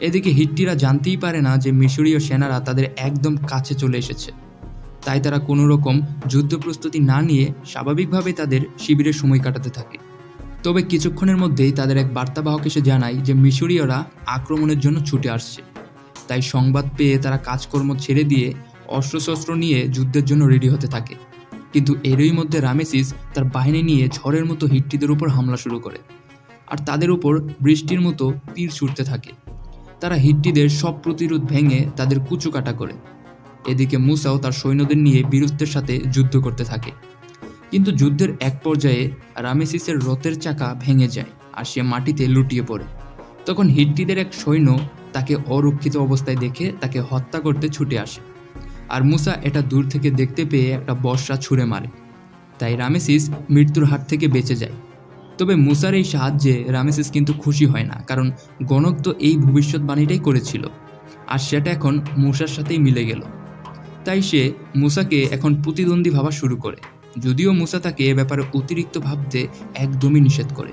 এদিকে হিট্টিরা জানতেই পারে না যে মিশরীয় সেনারা তাদের একদম কাছে চলে এসেছে। তাই তারা কোনো রকম যুদ্ধ প্রস্তুতি না নিয়ে স্বাভাবিকভাবে তাদের শিবিরে সময় কাটাতে থাকে। তবে কিছুক্ষণের মধ্যেই তাদের এক বার্তাবাহক এসে জানায় যে মিশরীয়রা আক্রমণের জন্য ছুটে আসছে। তাই সংবাদ পেয়ে তারা কাজকর্ম ছেড়ে দিয়ে অস্ত্রশস্ত্র নিয়ে যুদ্ধের জন্য রেডি হতে থাকে। কিন্তু এরই মধ্যে রামেসিস তার বাহিনী নিয়ে ঝড়ের মতো হিট্টিদের উপর হামলা শুরু করে। আর তাদের উপর বৃষ্টির মতো তীর ছুটতে থাকে। তারা হিট্টিদের সব প্রতিরোধ ভেঙে তাদের কুচুকাটা করে। এদিকে মুসাও তার সৈন্যদের নিয়ে বীরত্বের সাথে যুদ্ধ করতে থাকে। কিন্তু যুদ্ধের এক পর্যায়ে রামেসিসের রথের চাকা ভেঙে যায় আর সে মাটিতে লুটিয়ে পড়ে। তখন হিট্টিদের এক সৈন্য তাকে অরক্ষিত অবস্থায় দেখে তাকে হত্যা করতে ছুটে আসে। আর মুসা এটা দূর থেকে দেখতে পেয়ে একটা বর্ষা ছুঁড়ে মারে। তাই রামেসিস মৃত্যুর হাত থেকে বেঁচে যায়। তবে মুসার এই সাহায্যে রামেসিস কিন্তু খুশি হয় না, কারণ গণক তো এই ভবিষ্যৎবাণীটাই করেছিল। আর সেটা এখন মুসার সাথেই মিলে গেল। তাই সে মুসাকে এখন প্রতিদ্বন্দ্বী ভাবা শুরু করে, যদিও মুসা তাকে এ ব্যাপারে অতিরিক্ত ভাবতে একদমই নিষেধ করে।